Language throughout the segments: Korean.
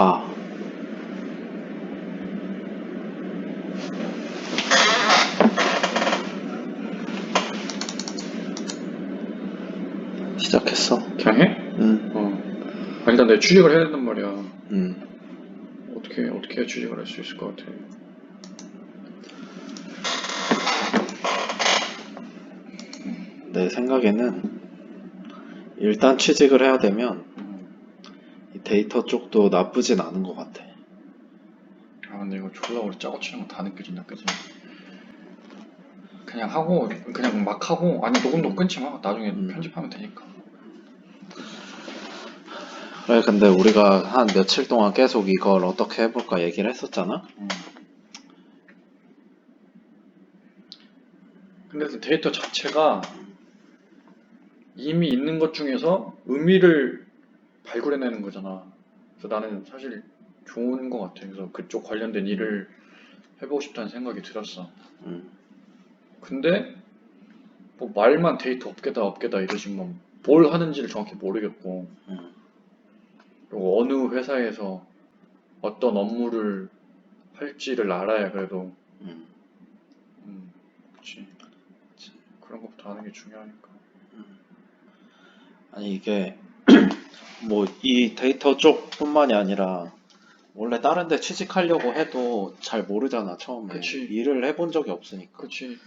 아. 시작했어? 그냥 해? 응, 어. 아, 일단 내가 취직을 해야 된단 말이야. 응. 어떻게, 어떻게 해야 취직을 할 수 있을 것 같아. 내 생각에는 일단 취직을 해야 되면 이 데이터 쪽도 나쁘진 않은 것 같아. 아, 근데 이거 졸라 우리 짜고 치는 거 다 느껴진다, 그지? 그냥 하고, 그냥 막 하고, 아니, 녹음도 끊지 마. 나중에 음. 편집하면 되니까. 그래, 근데 우리가 한 며칠 동안 계속 이걸 어떻게 해볼까 얘기를 했었잖아? 음. 근데 그 데이터 자체가 이미 있는 것 중에서 의미를 발굴해내는 거잖아. 그래서 나는 사실 좋은 것 같아. 그래서 그쪽 관련된 일을 해보고 싶다는 생각이 들었어. 응. 근데 뭐 말만 데이터 업계다 업계다 이러지만 뭘 하는지를 정확히 모르겠고 응. 그리고 어느 회사에서 어떤 업무를 할지를 알아야 그래도 응. 음, 그렇지. 그런 것부터 아는 게 중요하니까. 아니 이게 뭐 이 데이터 쪽뿐만이 아니라 원래 다른 데 취직하려고 해도 잘 모르잖아 처음에 그치. 일을 해본 적이 없으니까 그렇지.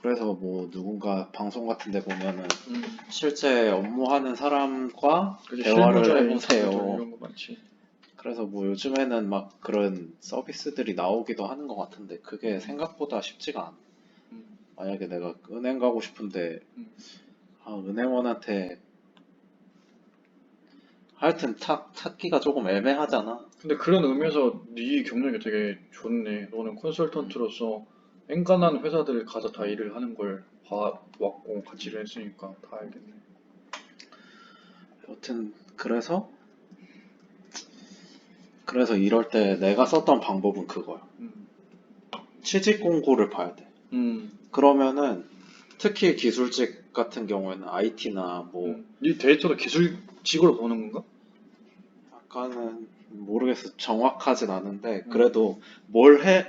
그래서 뭐 누군가 방송 같은 데 보면은 음, 실제 업무하는 사람과 그치. 대화를 실무자의 해보세요 인터뷰 이런 거 많지. 그래서 뭐 요즘에는 막 그런 서비스들이 나오기도 하는 것 같은데 그게 생각보다 쉽지가 않아 음, 만약에 내가 은행 가고 싶은데 음. 아, 은행원한테 하여튼 찾, 찾기가 조금 애매하잖아 근데 그런 의미에서 네 경력이 되게 좋네. 너는 컨설턴트로서 엔간한 회사들을 가서 다 일을 하는 걸 봐왔고 같이 일을 했으니까 다 알겠네. 여튼 그래서 그래서 이럴 때 내가 썼던 방법은 그거야. 음, 취직 공고를 봐야 돼. 음, 그러면은 특히 기술직 같은 경우에는 IT나 뭐 음. 네 데이터도 기술직으로 보는 건가? 약간은 모르겠어 정확하진 않은데 그래도 뭘 해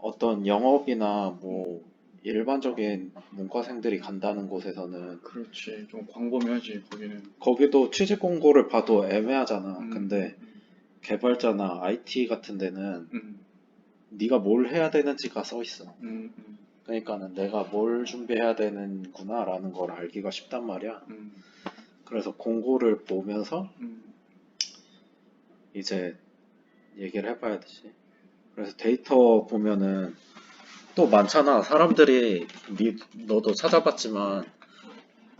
어떤 영업이나 뭐 일반적인 문과생들이 간다는 곳에서는 그렇지. 좀 광범위하지 거기는. 거기도 취직 공고를 봐도 애매하잖아. 음, 근데 개발자나 IT 같은 데는 음, 네가 뭘 해야 되는지가 써 있어. 음, 음, 그러니까는 내가 뭘 준비해야 되는구나라는 걸 알기가 쉽단 말이야. 음, 그래서 공고를 보면서 음, 이제 얘기를 해봐야 되지. 그래서 데이터 보면은 또 많잖아. 사람들이 니, 너도 찾아봤지만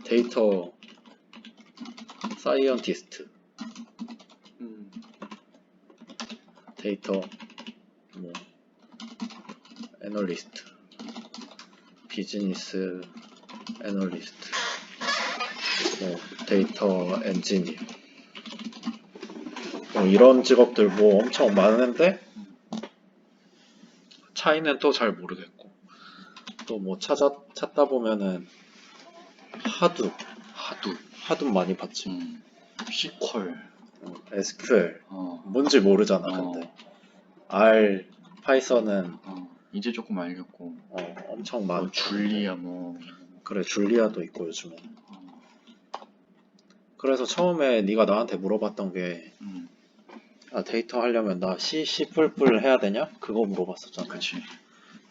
데이터 사이언티스트, 음. 데이터 뭐 애널리스트, 비즈니스 애널리스트, 뭐 데이터 엔지니어 뭐 이런 직업들 뭐 엄청 많은데 차이는 또 잘 모르겠고 또 뭐 찾아 찾다 보면은 하두 하두. 하두 많이 봤지 음. 시퀄. 어, SQL 어. 뭔지 모르잖아 어. 근데 R 파이썬은 어. 이제 조금 알겠고. 어, 엄청 뭐많 줄리아 뭐. 그래 줄리아도 있고 요즘에 어. 그래서 처음에 네가 나한테 물어봤던 게 음. 아, 데이터 하려면 나 C, C++ 해야 되냐? 그거 물어봤었잖아 그렇지.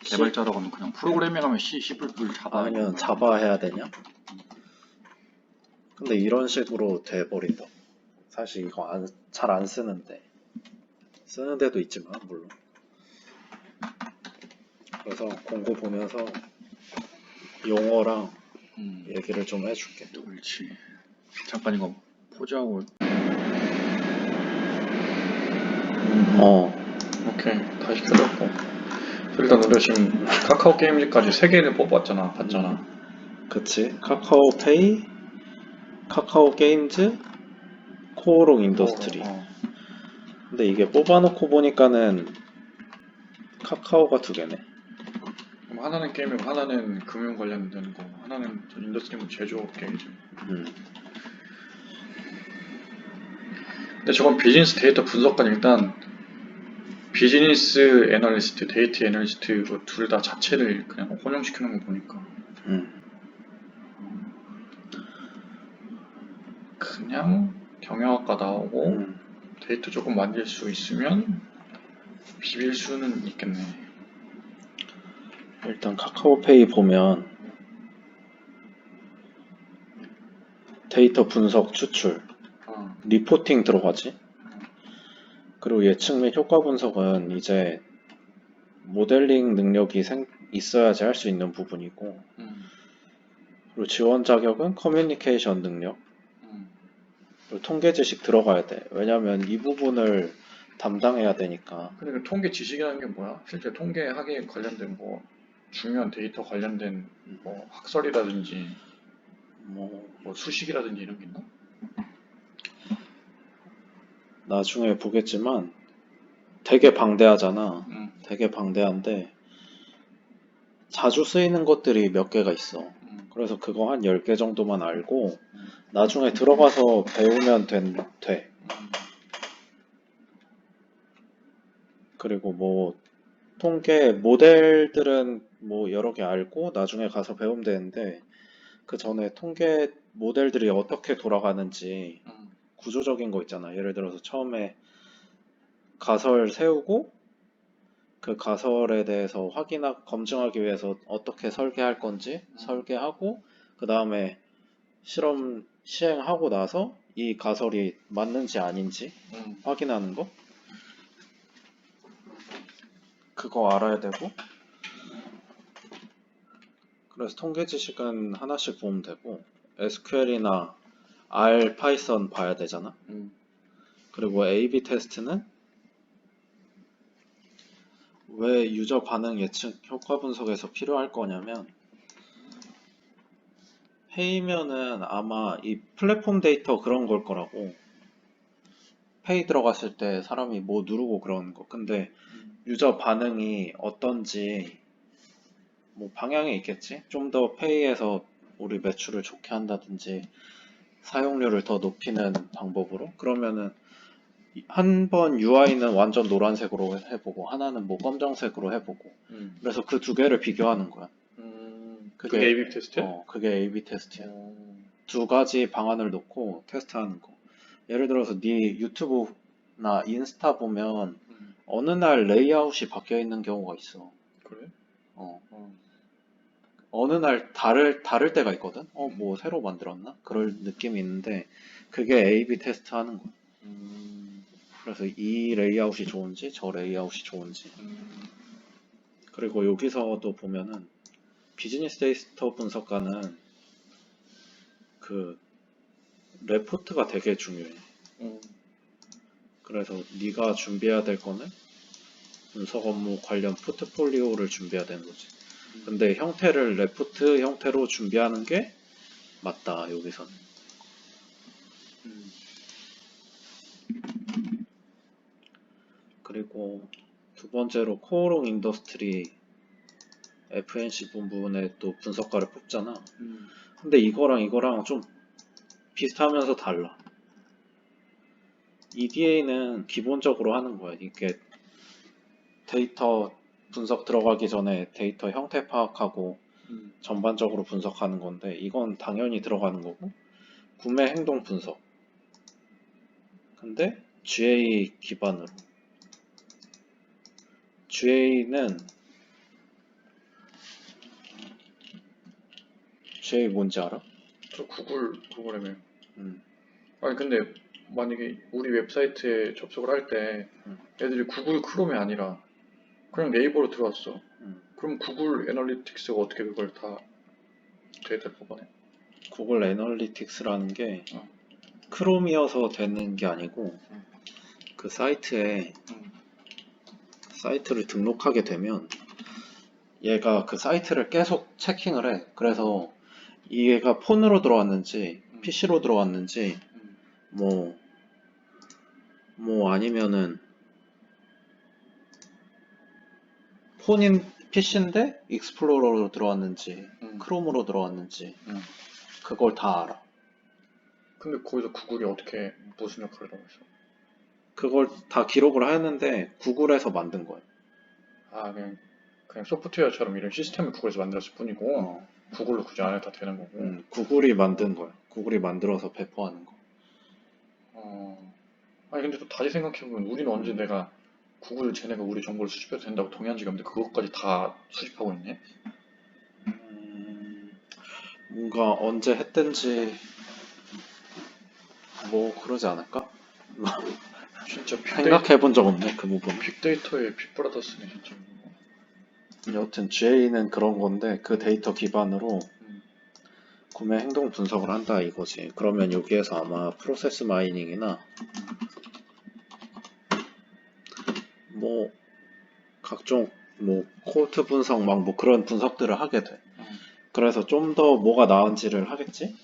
개발자라고 하면 그냥 프로그래밍 하면 C, C++ 자바 아니면 자바 해야 되냐? 근데 이런 식으로 돼버린다. 사실 이거 잘 안 쓰는데 쓰는 데도 있지만 물론. 그래서 공고 보면서 용어랑 음. 얘기를 좀 해줄게. 그렇지. 잠깐 이거 포즈하고. 어, 오케이. 다시 켜졌고. 일단 우리가 지금 카카오 게임즈까지 세 개를 뽑았잖아. 봤잖아. 그치. 카카오페이, 카카오 게임즈, 코오롱 인더스트리. 어, 근데 이게 뽑아놓고 보니까는 카카오가 두 개네. 그럼 하나는 게임이고 하나는 금융 관련된 거. 하나는 인더스트리 뭐 제조업 게임이지. 음. 근데 저건 비즈니스 데이터 분석관 일단 비즈니스 애널리스트, 데이터 애널리스트 둘다 자체를 그냥 혼용시켜 놓은 거 보니까 음. 그냥 경영학과 나오고 음. 데이터 조금 만질 수 있으면 비빌 수는 있겠네. 일단 카카오페이 보면 데이터 분석 추출, 어. 리포팅 들어가지. 그리고 예측 및 효과 분석은 이제 모델링 능력이 생- 있어야지 할 수 있는 부분이고, 음. 그리고 지원 자격은 커뮤니케이션 능력, 음. 그리고 통계 지식 들어가야 돼. 왜냐면 이 부분을 담당해야 되니까. 근데 그 통계 지식이라는 게 뭐야? 실제 통계학에 관련된 뭐 중요한 데이터 관련된 뭐 학설이라든지 뭐 뭐 수식이라든지 이런 게 있나? 나중에 보겠지만 되게 방대하잖아. 음. 되게 방대한데 자주 쓰이는 것들이 몇 개가 있어. 음. 그래서 그거 한 10개 정도만 알고 음. 나중에 들어가서 배우면 된, 돼. 음. 그리고 뭐 통계 모델들은 뭐 여러 개 알고 나중에 가서 배우면 되는데 그 전에 통계 모델들이 어떻게 돌아가는지 음. 구조적인 거 있잖아. 예를 들어서 처음에 가설 세우고 그 가설에 대해서 확인하 검증하기 위해서 어떻게 설계할 건지 음. 설계하고 그 다음에 실험 시행하고 나서 이 가설이 맞는지 아닌지 음. 확인하는 거 그거 알아야 되고 그래서 통계 지식은 하나씩 보면 되고 SQL이나 R, 파이썬 봐야 되잖아. 음. 그리고 A/B 테스트는 왜 유저 반응 예측 효과 분석에서 필요할 거냐면 페이면은 아마 이 플랫폼 데이터 그런 걸 거라고 페이 들어갔을 때 사람이 뭐 누르고 그러는 거 근데 유저 반응이 어떤지 뭐 방향이 있겠지 좀 더 페이에서 우리 매출을 좋게 한다든지 사용료를 더 높이는 방법으로 그러면은 한 번 UI는 완전 노란색으로 해보고 하나는 뭐 검정색으로 해보고 음. 그래서 그 두 개를 비교하는 거야. 음. 그게- 그게 A/B 테스트야? 어, 그게 A/B 테스트야. 어. 두 가지 방안을 놓고 테스트하는 거. 예를 들어서 네 유튜브나 인스타 보면 음. 어느 날 레이아웃이 바뀌어 있는 경우가 있어. 그래? 어, 어. 어느 날 다를 다를 때가 있거든. 어, 뭐 새로 만들었나? 그럴 느낌이 있는데 그게 A/B 테스트 하는 거야. 음. 그래서 이 레이아웃이 좋은지 저 레이아웃이 좋은지 음. 그리고 여기서도 보면은 비즈니스 데이터 분석가는 그 레포트가 되게 중요해. 음. 그래서 네가 준비해야 될 거는 분석 업무 관련 포트폴리오를 준비해야 되는 거지. 근데 형태를 레포트 형태로 준비하는 게 맞다 여기서는. 음. 그리고 두 번째로 코오롱 인더스트리 FNC 부분에 또 분석가를 뽑잖아. 음. 근데 이거랑 이거랑 좀 비슷하면서 달라. EDA는 기본적으로 하는 거야. 이게 데이터 분석 들어가기 전에 데이터 형태 파악하고 음. 전반적으로 분석하는 건데 이건 당연히 들어가는 거고 구매 행동 분석. 근데 GA 기반으로. GA는 GA 뭔지 알아? 저 구글 프로그램에 음. 아니 근데 만약에 우리 웹사이트에 접속을 할 때 음. 애들이 구글 크롬이 아니라 그냥 네이버로 들어왔어. 음. 그럼 구글 애널리틱스가 어떻게 그걸 다 데이터를 뽑아내? 구글 애널리틱스라는 게 어. 크롬이어서 되는 게 아니고 음. 그 사이트에 음. 사이트를 등록하게 되면 얘가 그 사이트를 계속 체킹을 해. 그래서 얘가 폰으로 들어왔는지 음. PC로 들어왔는지 음. 뭐, 뭐 아니면은 폰인 PC인데 익스플로러로 들어왔는지 음. 크롬으로 들어왔는지 음. 그걸 다 알아. 근데 거기서 구글이 어떻게 무슨 역할을 하고 있어? 그걸 다 기록을 하는데 구글에서 만든 거예요. 아 그냥 그냥 소프트웨어처럼 이런 시스템을 구글에서 만들었을 뿐이고 어, 구글로 굳이 안 해도 다 되는 거고. 음, 구글이 만든 거예요. 구글이 만들어서 배포하는 거. 어. 아니 근데 또 다시 생각해보면 우리는 언제 내가 구글 쟤네가 우리 정보를 수집해도 된다고 동의한 적이 없는데 그것까지 다 수집하고 있네? 음, 뭔가 언제 했든지 뭐 그러지 않을까? 진짜 빅데이터, 생각해 본 적 없네 그 부분. 빅데이터의 빅브라더스네 진짜. 여튼 GA는 그런 건데 그 데이터 기반으로 음. 구매 행동 분석을 한다 이거지. 그러면 여기에서 아마 프로세스 마이닝이나 뭐 각종 뭐 코드 분석 막 뭐 그런 분석들을 하게 돼. 음. 그래서 좀 더 뭐가 나은지를 하겠지?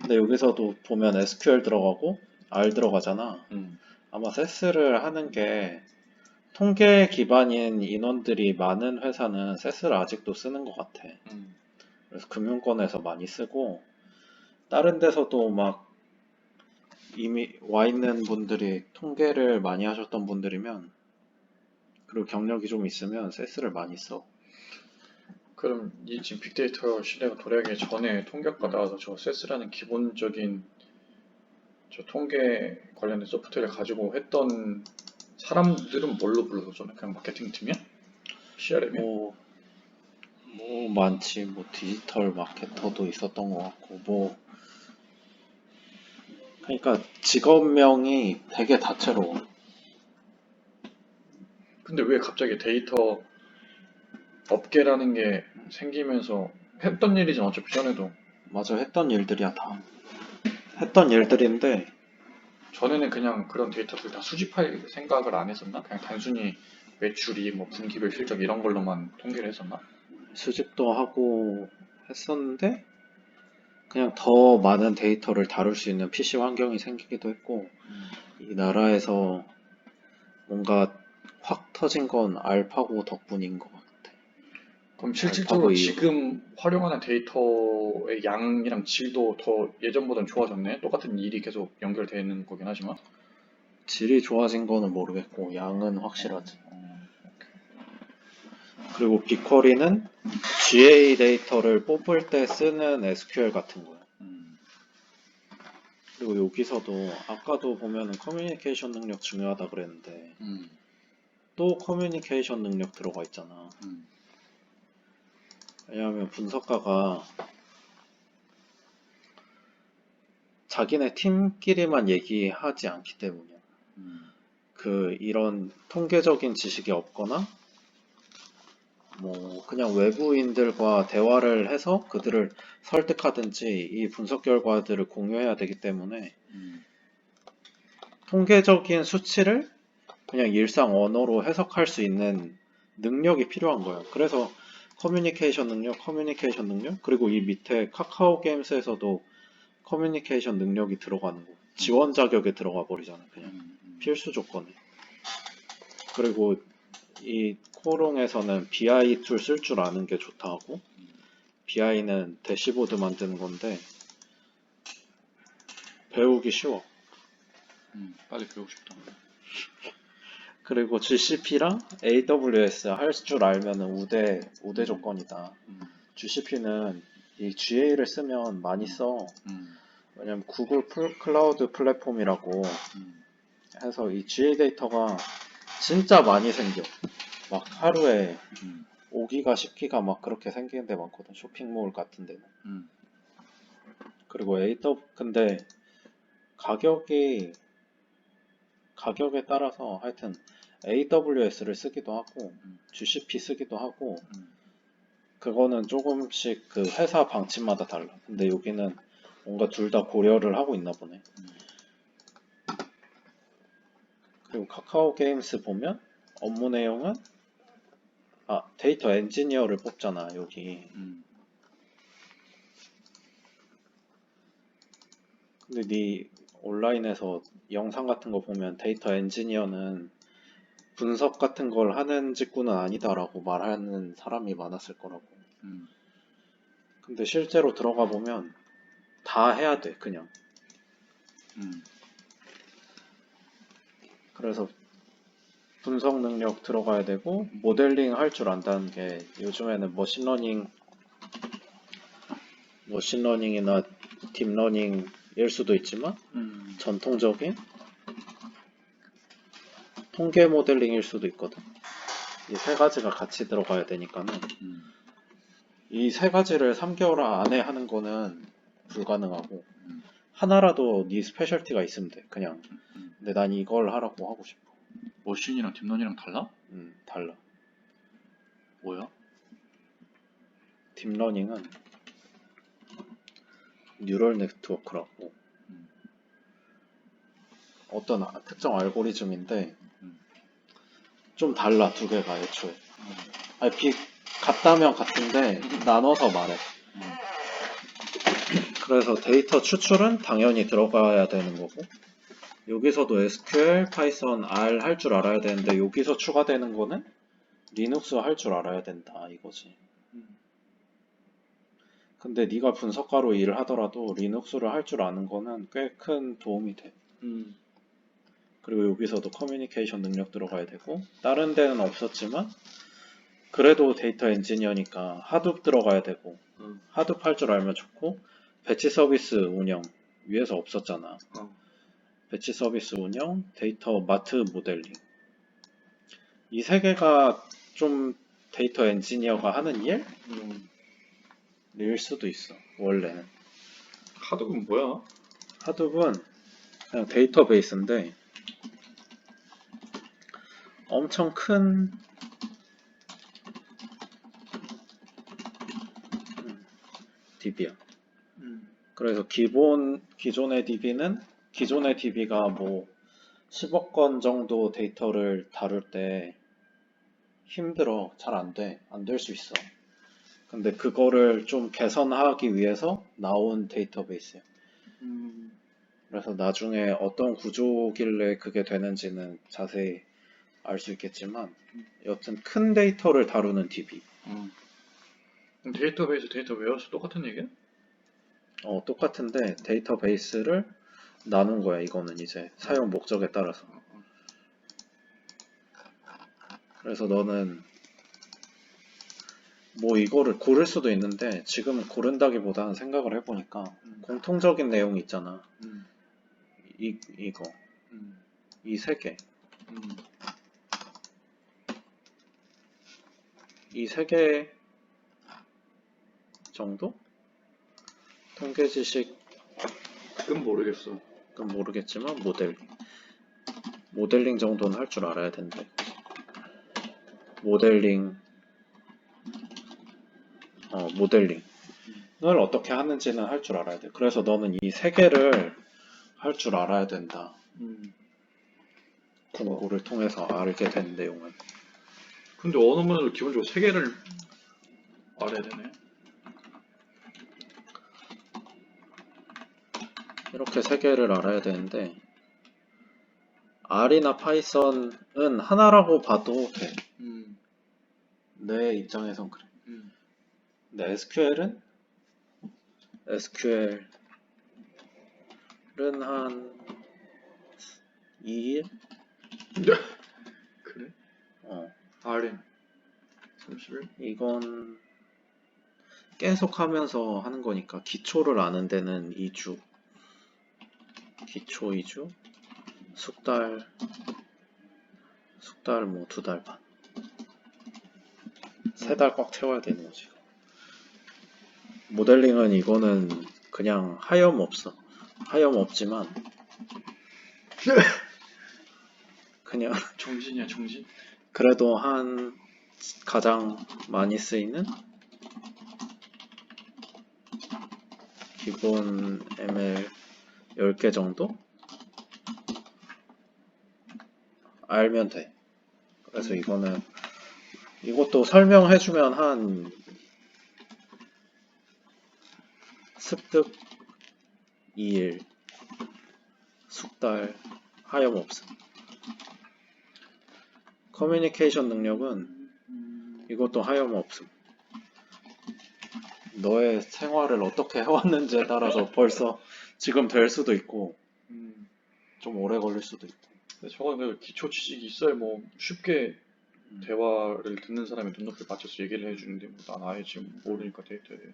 근데 여기서도 보면 SQL 들어가고 R 들어가잖아. 음. 아마 세스를 하는 게 통계 기반인 인원들이 많은 회사는 세스를 아직도 쓰는 것 같아. 음. 그래서 금융권에서 많이 쓰고 다른 데서도 막 이미 와 있는 분들이 통계를 많이 하셨던 분들이면 그리고 경력이 좀 있으면 세스를 많이 써. 그럼 이 지금 빅데이터 시대가 도래하기 전에 통계학과 나와서 저 세스라는 기본적인 저 통계 관련된 소프트웨어를 가지고 했던 사람들은 뭘로 불러서 그냥 마케팅 팀이야? CRM이야? 뭐, 뭐 많지. 뭐 디지털 마케터도 있었던 것 같고 뭐 그러니까 직업명이 되게 다채로워. 근데 왜 갑자기 데이터 업계라는 게 생기면서 했던 일이잖아 어차피 전에도 맞아 했던 일들이야 다. 했던 일들인데 전에는 그냥 그런 데이터들 다 수집할 생각을 안 했었나? 그냥 단순히 매출이 뭐 분기별 실적 이런 걸로만 통계를 했었나? 수집도 하고 했었는데 그냥 더 많은 데이터를 다룰 수 있는 PC 환경이 생기기도 했고 이 나라에서 뭔가 확 터진 건 알파고 덕분인 것 같아. 그럼 알파고 실질적으로. 지금 활용하는 데이터의 양이랑 질도 더 예전보다는 좋아졌네? 똑같은 일이 계속 연결되는 거긴 하지만 질이 좋아진 거는 모르겠고 양은 확실하지. 그리고 빅쿼리는 GA 데이터를 뽑을 때 쓰는 SQL 같은 거야. 음. 그리고 여기서도 아까도 보면은 커뮤니케이션 능력 중요하다 그랬는데 음. 또 커뮤니케이션 능력 들어가 있잖아. 음. 왜냐하면 분석가가 자기네 팀끼리만 얘기하지 않기 때문이야. 음. 그 이런 통계적인 지식이 없거나 뭐 그냥 외부인들과 대화를 해서 그들을 설득하든지 이 분석 결과들을 공유해야 되기 때문에 음. 통계적인 수치를 그냥 일상 언어로 해석할 수 있는 능력이 필요한 거예요. 그래서 커뮤니케이션 능력, 커뮤니케이션 능력, 그리고 이 밑에 카카오 게임스에서도 커뮤니케이션 능력이 들어가는 거. 지원 자격에 들어가 버리잖아, 그냥. 음. 필수 조건에. 그리고 이 코롱에서는 BI 툴 쓸 줄 아는 게 좋다고. BI는 대시보드 만드는 건데 배우기 쉬워. 음. 빨리 배우고 싶다. 그리고 GCP랑 AWS 할 줄 알면은 우대 우대 조건이다. 음. GCP는 이 GA를 쓰면 많이 써. 음. 왜냐면 구글 플- 클라우드 플랫폼이라고 음. 해서 이 GA 데이터가 진짜 많이 생겨. 막 하루에 음. 5기가, 10기가 막 그렇게 생기는 데 많거든. 쇼핑몰 같은 데는. 음. 그리고 AW, 근데 가격이, 가격에 따라서 하여튼 AWS를 쓰기도 하고, 음. GCP 쓰기도 하고, 음. 그거는 조금씩 그 회사 방침마다 달라. 근데 여기는 뭔가 둘 다 고려를 하고 있나 보네. 음. 그리고 카카오 게임스 보면 업무 내용은 아 데이터 엔지니어를 뽑잖아 여기. 음. 근데 네 온라인에서 영상 같은 거 보면 데이터 엔지니어는 분석 같은 걸 하는 직군은 아니다라고 말하는 사람이 많았을 거라고. 음. 근데 실제로 들어가 보면 다 해야 돼 그냥. 음. 그래서 분석 능력 들어가야 되고 모델링 할 줄 안다는 게 요즘에는 머신러닝 머신러닝이나 딥러닝일 수도 있지만 음. 전통적인 통계 모델링일 수도 있거든. 이 세 가지가 같이 들어가야 되니까는 음. 이세 가지를 3개월 안에 하는 거는 불가능하고 음. 하나라도 네 스페셜티가 있으면 돼. 그냥. 음. 근데 난 이걸 하라고 하고 싶어. 머신이랑 딥러닝이랑 달라? 음, 달라. 뭐야? 딥러닝은 뉴럴 네트워크라고 음. 어떤 아- 특정 알고리즘인데 음. 좀 달라 두 개가 애초에. 음. 아니 비 같다면 같은데 나눠서 말해. 음. 그래서 데이터 추출은 당연히 들어가야 되는 거고 여기서도 SQL, 파이썬, R 할 줄 알아야 되는데 여기서 추가되는 거는 리눅스 할 줄 알아야 된다 이거지. 음. 근데 네가 분석가로 일을 하더라도 리눅스를 할 줄 아는 거는 꽤 큰 도움이 돼. 음. 그리고 여기서도 커뮤니케이션 능력 들어가야 되고 다른 데는 없었지만 그래도 데이터 엔지니어니까 하둡 들어가야 되고 음. 하둡 할 줄 알면 좋고 배치 서비스 운영 위에서 없었잖아. 어. 배치 서비스 운영, 데이터 마트 모델링. 이 세 개가 좀 데이터 엔지니어가 하는 일? 음. 일 수도 있어. 원래는. 하드은 뭐야? 하둡은 그냥 데이터베이스인데 엄청 큰 음, DB야. 음. 그래서 기본 기존의 DB는 기존의 DB가 뭐 10억 건 정도 데이터를 다룰 때 힘들어. 잘 안 돼. 안 될 수 있어. 근데 그거를 좀 개선하기 위해서 나온 데이터베이스야. 음. 그래서 나중에 어떤 구조길래 그게 되는지는 자세히 알 수 있겠지만 여튼 큰 데이터를 다루는 DB. 음. 데이터베이스, 데이터 웨어스 똑같은 얘기야? 어, 똑같은데 데이터베이스를 나눈 거야. 이거는 이제 사용 목적에 따라서. 그래서 너는 뭐 이거를 고를 수도 있는데 지금 고른다기보다는 생각을 해보니까 음. 공통적인 내용이 있잖아. 음. 이 이거 음. 이세 개. 음. 이 세 개 정도? 통계 지식은 그건 모르겠어. 모르겠지만 모델링. 모델링 정도는 할 줄 알아야 된대. 모델링. 어, 모델링을 어떻게 하는지는 할 줄 알아야 돼. 그래서 너는 이 세 개를 할 줄 알아야 된다. 음. 공부를 통해서 알게 된 내용은. 근데 언어문을 기본적으로 세 개를 알아야 되네. 이렇게 세 개를 알아야 되는데 R이나 파이썬은 하나라고 봐도 돼. 음. 내 입장에선 그래. 음. 근데 SQL은 SQL은 한 2일? RM 30일? 이건 계속 하면서 하는 거니까 기초를 아는 데는 2주. 기초 2주. 숙달. 숙달 뭐 두 달 반. 세 달 꽉 채워야 되는 거지 모델링은 이거는 그냥 하염 없어. 하염 없지만 그냥 정진이야 정진? 그래도 한 가장 많이 쓰이는 기본 ML 10개 정도 알면 돼. 그래서 음. 이거는 이것도 설명해주면 한 습득 2일 숙달 하염없음. 커뮤니케이션 능력은 음. 이것도 하염없음. 너의 생활을 어떻게 해왔는지에 따라서 벌써 지금 될 수도 있고 음. 좀 오래 걸릴 수도 있고. 근데 저건 그 기초 지식이 있어야 뭐 쉽게 음. 대화를 듣는 사람의 눈높이에 맞춰서 얘기를 해주는데 뭐 난 아예 지금 모르니까 데이터에 대해.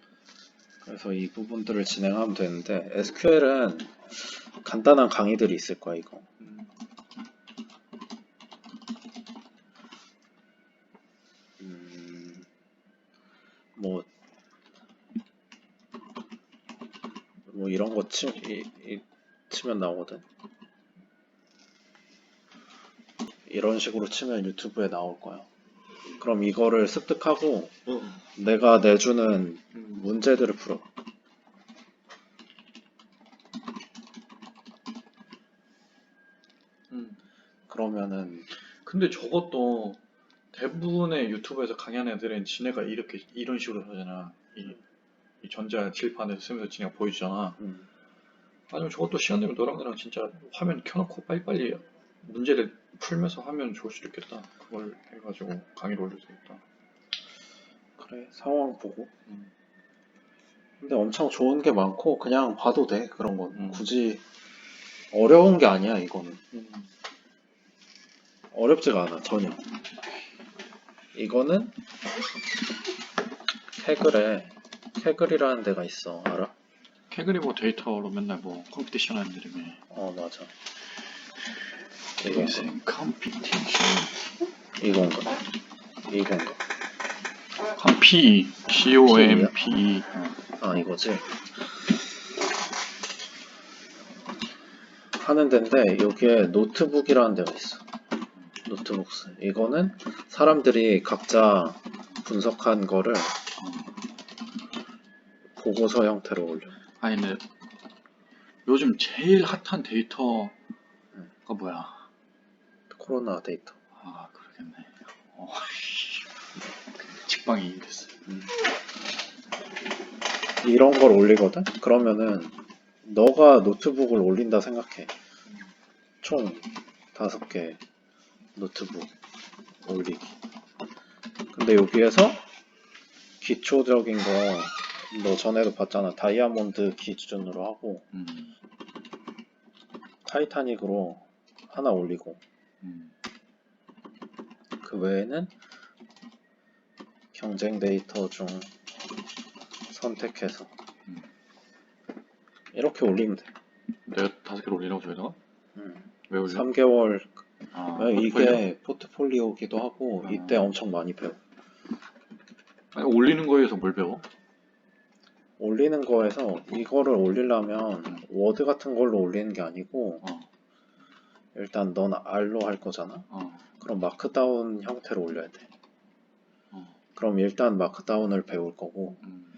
그래서 이 부분들을 진행하면 되는데 SQL은 간단한 강의들이 있을 거야 이거. 뭐, 뭐 이런 거 치, 이, 이, 치면 나오거든. 이런 식으로 치면 유튜브에 나올 거야. 그럼 이거를 습득하고 내가 내주는 음, 문제들을 풀어. 음. 그러면은 근데 저것도 대부분의 유튜브에서 강의하는 애들은 지네가 이렇게 이런 식으로 하잖아. 이, 이 전자 칠판을 쓰면서 지네가 보여주잖아. 음, 아니면 저것도 시간 되면 너랑 나랑 진짜 화면 켜놓고 빨리빨리 문제를 풀면서 하면 좋을 수도 있겠다. 그걸 해가지고 강의를 올려도 되겠다. 그래 상황 보고. 음. 근데 엄청 좋은 게 많고 그냥 봐도 돼 그런 건 음. 굳이 어려운 게 아니야 이거는 음. 어렵지가 않아 전혀 이거는 캐글에 캐글이라는 데가 있어. 알아? 캐글이 뭐 데이터로 맨날 뭐 컴피티션 하는 이름이 어 맞아. 이건가? 컴피티션 이건가? 이건가? 컴피 C O M P E 아 이거지? 하는 데인데 여기에 노트북이라는 데가 있어 노트북스 이거는 사람들이 각자 분석한 거를 보고서 형태로 올려 아니 근데 요즘 제일 핫한 데이터가 뭐야? 코로나 데이터 아 그러겠네. 어, 직방이 됐어. 이런 걸 올리거든? 그러면은 너가 노트북을 올린다 생각해. 총 다섯 개 노트북 올리기. 근데 여기에서 기초적인 거 너 전에도 봤잖아. 다이아몬드 기준으로 하고 음, 타이타닉으로 하나 올리고 음, 그 외에는 경쟁 데이터 중 선택해서 음. 이렇게 올리면 돼. 내가 다섯 개를 올리라고 저기다가 음. 왜 올려? 3개월 아, 어, 이게 포트폴리오? 포트폴리오기도 하고 아. 이때 엄청 많이 배워. 아니, 올리는 거에서 뭘 배워? 올리는 거에서 이거를 올리려면 워드 같은 걸로 올리는 게 아니고 어, 일단 넌 R로 할 거잖아. 어, 그럼 마크다운 형태로 올려야 돼. 어, 그럼 일단 마크다운을 배울 거고 음,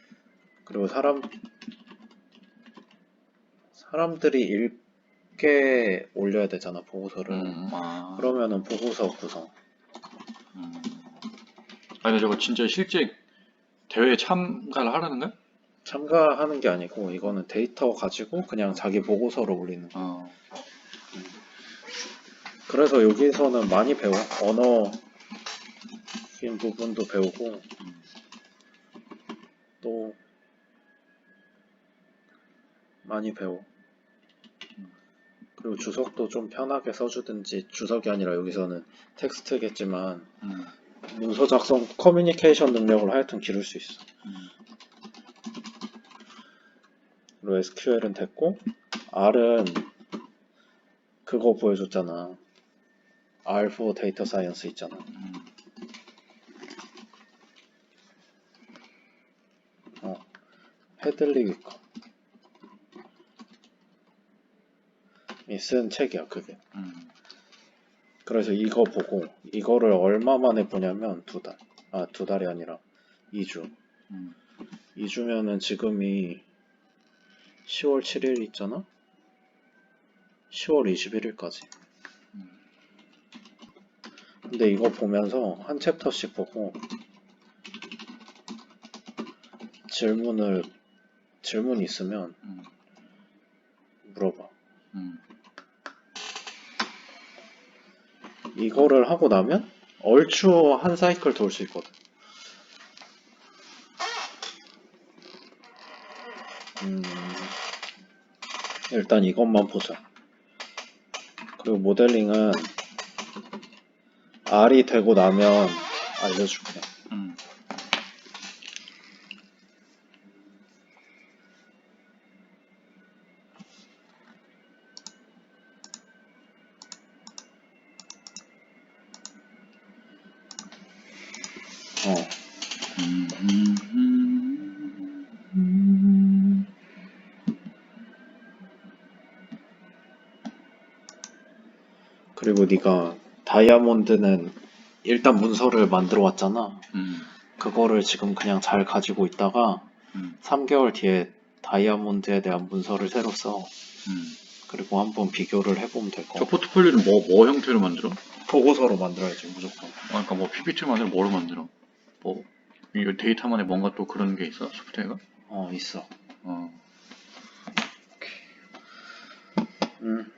그리고 사람 사람들이 읽게 올려야 되잖아 보고서를. 음, 아, 그러면은 보고서 구성. 음. 아니 저거 진짜 실제 대회에 참가를 하라는 거야? 참가하는 게 아니고 이거는 데이터 가지고 그냥 자기 보고서를 올리는 거. 어, 그래서 여기서는 많이 배워. 언어인 부분도 배우고 음, 또 많이 배워. 그리고 주석도 좀 편하게 써주든지 주석이 아니라 여기서는 텍스트겠지만 음, 문서 작성 커뮤니케이션 능력을 하여튼 기를 수 있어. 음. 그리고 SQL은 됐고 R은 그거 보여줬잖아. R4 데이터 사이언스 있잖아. 음. 헤들리 위커. 쓴 책이야 그게. 음. 그래서 이거 보고 이거를 얼마 만에 보냐면 두 달. 아 두 달이 아니라 2주. 음. 2주면은 지금이 10월 7일 있잖아? 10월 21일까지. 음. 근데 이거 보면서 한 챕터씩 보고 질문을 질문 있으면 음. 물어봐. 음. 이거를 하고 나면 얼추 한 사이클 돌 수 있거든. 음, 일단 이것만 보자. 그리고 모델링은 R이 되고 나면 알려줄게. 음. 그리고 네가 다이아몬드는 일단 문서를 만들어 왔잖아. 음, 그거를 지금 그냥 잘 가지고 있다가 음, 3개월 뒤에 다이아몬드에 대한 문서를 새로 써. 음. 그리고 한번 비교를 해보면 될저 거. 포트폴리오는 뭐, 뭐 형태로 만들어? 보고서로 만들어야지 무조건. 아, 그러니까 뭐 PPT를 만들어 뭐로 만들어? 뭐, 이 데이터만에 뭔가 또 그런 게 있어? 소프트웨어가? 어 있어. 어. 음.